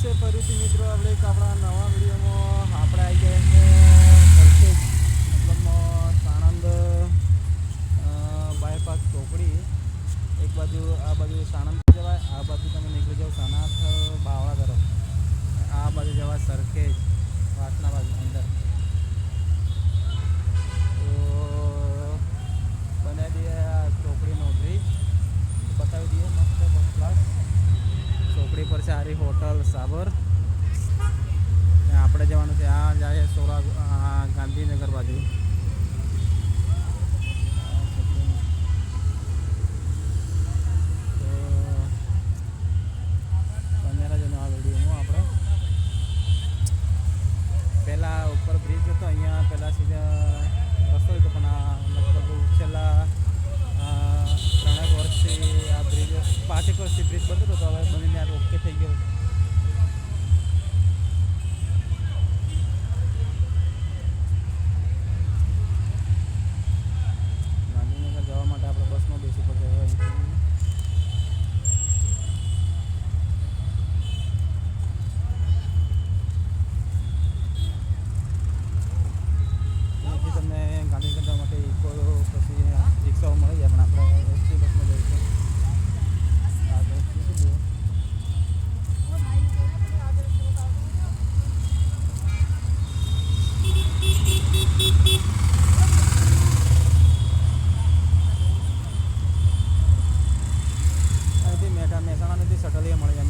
છે. ફરીથી મિત્રો આપણે એક આપણા નવા વિડીયોમાં આપણે આવી ગયા છે સરખેજ. મતલબ સાણંદ બાયપાસ ચોકડી. એક બાજુ આ બાજુ સાણંદ જવાય, આ બાજુ તમે નીકળી જાઓ સનાથ બાવળા તરફ. આ બાજુ જવાય સરખેજ. ચોકડી પર છે હારી હોટલ સાબર. આપણે જવાનું છે આ જાય સોરા ગાંધીનગર બાજુ. മഴ